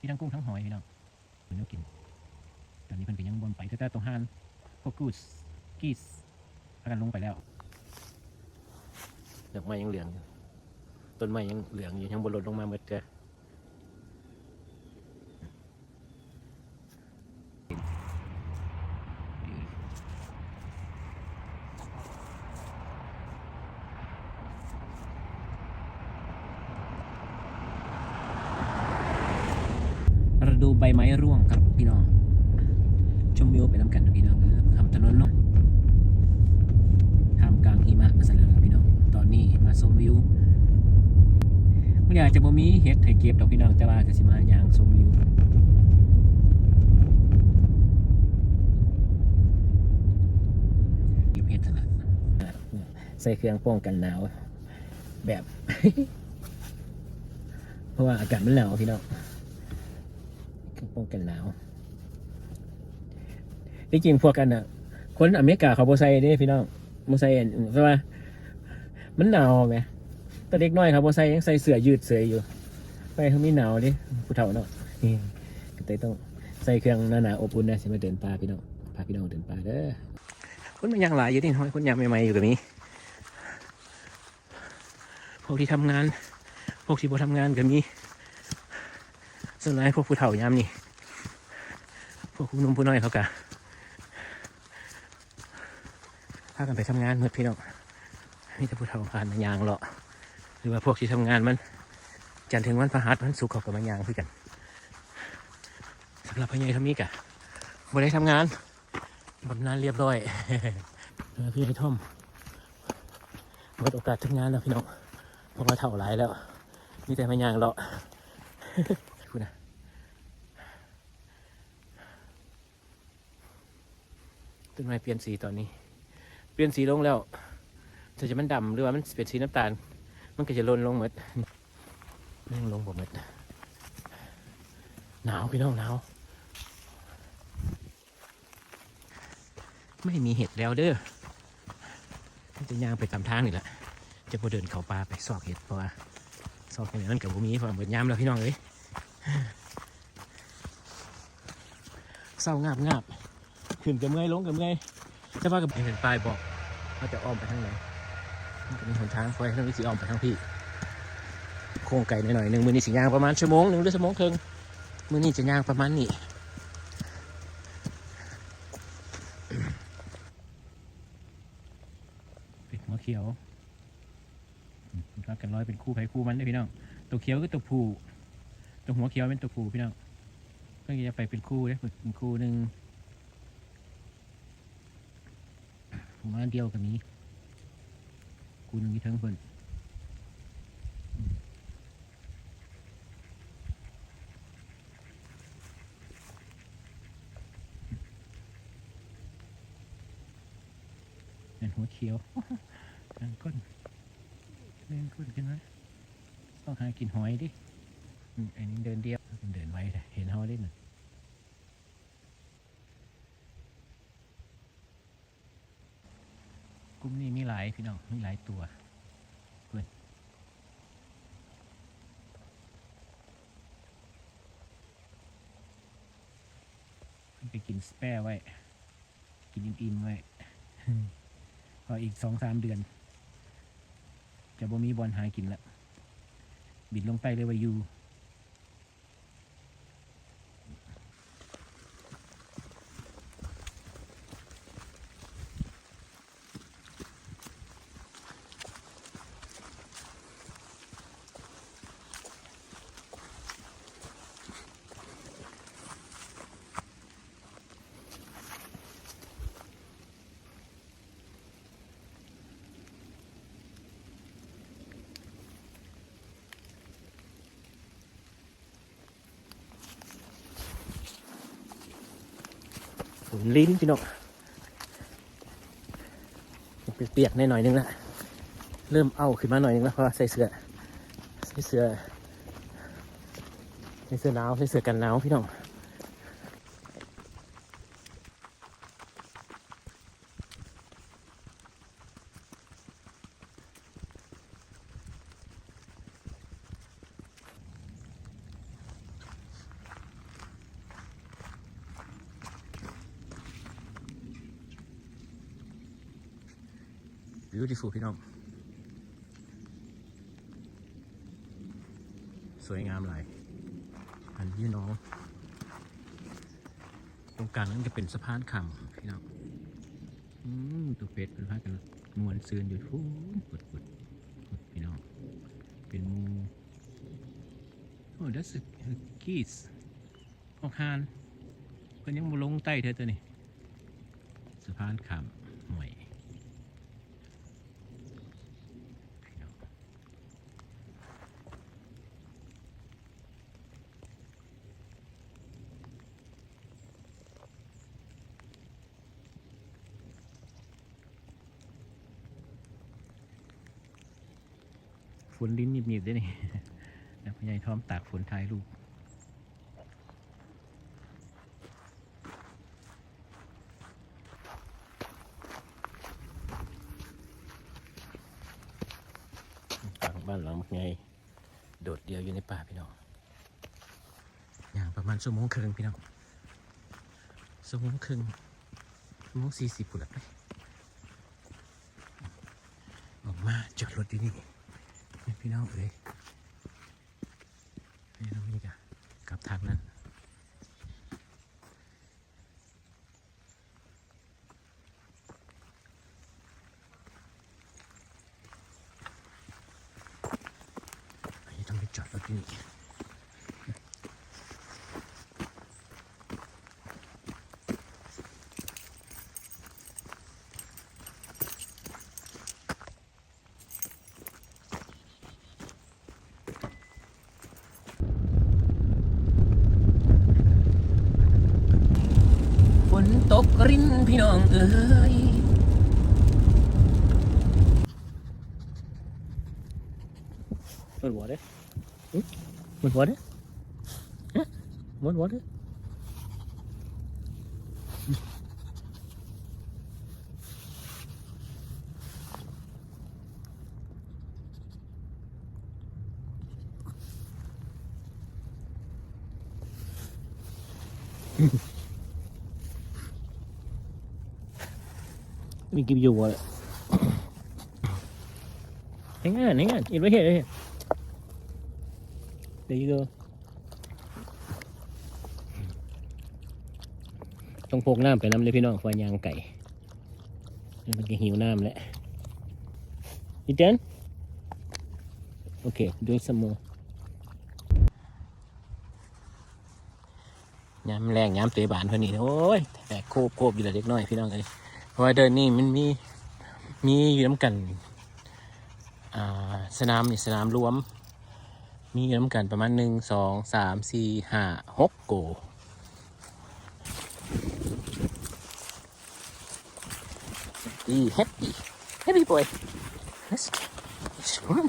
มีทั้งกุ้งทั้งหอยพี่น้องเป็นแนวกิน ตอนนี้เพิ่นก็ยังบนไปแต่ต่ตรงห้านพวกกูสกีสอากันลงไปแล้วดอกไม้ยังเหลืองอยู่ต้นไม้ยังเหลืองอยู่ยังบนลดลงมาเมื่อเจ ดูใบไม้ร่วงครับพี่น้อง ชมวิวไปน้ำกันพี่น้องทำถนนเนาะทำกลางหิมะซะเลยนะพี่น้อง ตอนนี้มาชมวิวมันอยากจะบ่มีเฮ็ดให้เก็บดอกพี่น้องแต่ว่าก็สิมาย่างชมวิวเก็บเฮ็ดนะใส่เครื่องป้องกันหนาวแบบ เพราะว่าอากาศมันหนาวพี่น้อง ป้องกันหนาวที่จริงพวกกันอะ คนอเมริกาเขาโบใส่เด้พี่น้องโบใส่อันเพราะว่ามันหนาวไหมแต่เด็กน้อยครับโบใส่ยังใส่เสื้อยืดเสื้ออยู่ ไปเขามีหนาวดิผู้เฒ่าเนาะนี่ก็เลยต้องใส่เครื่องหนาๆอบอุ่นนะใช่ไหมเดินป่าพี่น้องพาพี่น้องเดินป่าเด้อคนมันยังหลายอยู่นี่ทำไมคนยังใหม่ๆอยู่กับนี้พวกที่ทำงาน พวกที่บ่ทำงานก็มี ส่วนให้พวกผู้เฒ่ายามนี่พวกผู้นุ่มผู้น้อยเขากะพากันไปทำงานเมื่อพี่น้องมีแต่ผู้เฒ่าผ่านมายางเลาะหรือว่าพวกที่ทำงานมัน จันถึงวันพฤหัสวันศุกร์เขาก็มายางคือกันสำหรับพญายทำนี้กะบ่ได้ทำงานบำนาญเรียบร้อยเออพี่ไอ้ท่อมหมดโอกาสทำงานแล้วพี่น้องเพราะว่าเท่าหลายแล้ว มีแต่มายางเลาะ คุณนะต้นไม้เปลี่ยนสีตอนนี้ เปลี่ยนสีลงแล้วแต่จะมันดำหรือว่ามันเป็นสีน้ำตาล มันก็จะลนลงหมดเร่งลงบ่หมดหนาวพี่น้องหนาวไม่มีเห็ดแล้วเด้อจะย่างไปตามทางนี่แหละ จะพอเดินเขาป่าไปซอกเห็ดเพราะว่าซอกเห็ดนั่นกับผมมีเพราะเบิดยามแล้วพี่น้องเอ้ย เศร้างาบงาบขึ้นกับเมื่อยลงกับเมื่อยจะว่ากับเห็นป้ายบอกว่าจะอ้อมไปทางไหนมันมีหนทางไฟทางนี้สิอ้อมไปทางพี่ โค้งไก่หน่อยหนึ่งมือนี้สิย่างประมาณชั่วโมงหนึ่งหรือชั่วโมงครึ่งมือนี้จะย่างประมาณนี้เป็ดหัวเขียวรักกันร้อยเป็นคู่ไผ่คู่มันเลยพี่น้องตัวเขียวก็ตัวผู้ ตัวหัวเขียวเป็นตัวผู้พี่น้องก็จะไปเป็นคู่เลยเป็นคู่หนึ่งผมว่าเดียวกับนี้กูนึงมีทั้งเพิ่นเป็นหัวเขียวแมงก้นแมงก้นขึ้นไหมต้องหากินหอยดิ อันนี้เดินเดียวเดินไว้เห็นเขาเล่นน่ะกลุ่มนี้มีหลายพี่น้องมีหลายตัวเพื่อนไปกินสเปรไว้ กินอิ่มๆไว้พออีกสองสามเดือน จะบ่มีบอลหากินละบินลงไปเลยว่าอยู่ ฝนลิ้นพี่น้องเปียกๆในหน่อยนึงละเริ่มเอาขึ้นมาหน่อยนึงแล้วเพราะใส่เสื้อใส่เสื้อใส่เสื้อหนาวใส่เสื้อกันหนาวพี่น้อง beautiful พี่น้อง สวยงามหลาย อันพี่น้อง ตรงกลางนั้นจะเป็นสะพานคำพี่น้องอืมตัวเป็ดเป็นพากันมวนซืนอยู่ฟูปุดปุดปุดพี่น้อง เป็นมูโอ้ that's a geese ออกหานเพิ่นยังบ่ลงใต้เธอตัวนี้สะพานคำห่วยพี่น้อง ฝนลิ้นหนีบๆด้วยนี่แล้วพ่อใหญ่ทอมตากฝนท้ายลูกป่างบ้านหลังมักไงโดดเดียวอยู่ในป่าพี่น้องอย่างประมาณชั่วโมงครึ่งพี่น้องชั่วโมงครึ่งชั่วโมงสี่สิบปุ่นละไปออกมาจอดรถที่นี่ พี่น้องเอ้ยนี่น้องนี่กะกลับทางนั้นอันนี้ต้องไปจอดรถที่นี่ฝนตก รินพี่น้องเอ้ยหมดหัวเด้หึหมดหัวเด้ฮะหมดหัวเด้มีกิบอยู่ วะนี่ไงนี่ไงอินไว้เห็นเลย There you go ต้องพกน้ำไปน้ำเลยพี่น้องฟอยยางไก่นี่มันก็หิวน้ำแล้ว You done? Okay, doing some more. ยามแรงยามเตะบานเพื่อนนี่โอ้ยแตกโคบโคบอยู่ล้วเด็กน้อยพี่น้องเอ้ย เพราะว่าเดินนี่มันมีมีอยู่น้ำกันอ่าสนามนี่สนามรวม มีอยู่น้ำกันประมาณหนึ่งสองสามสี่ห้าหกโกดีแฮปปี้แฮปปี้บอย let's let's run